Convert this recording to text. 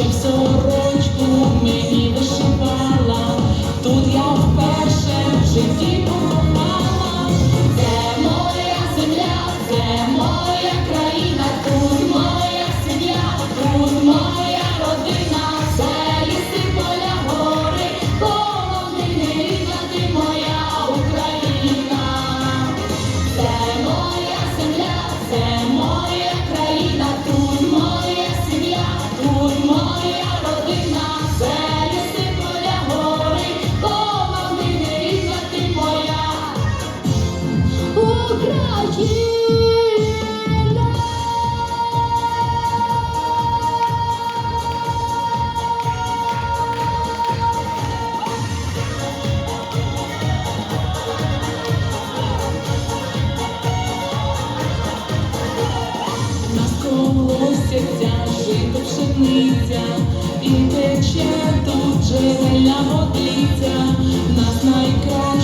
щоб все Жито пшениця, і тече тут джерельна водлиця, нас найкраще.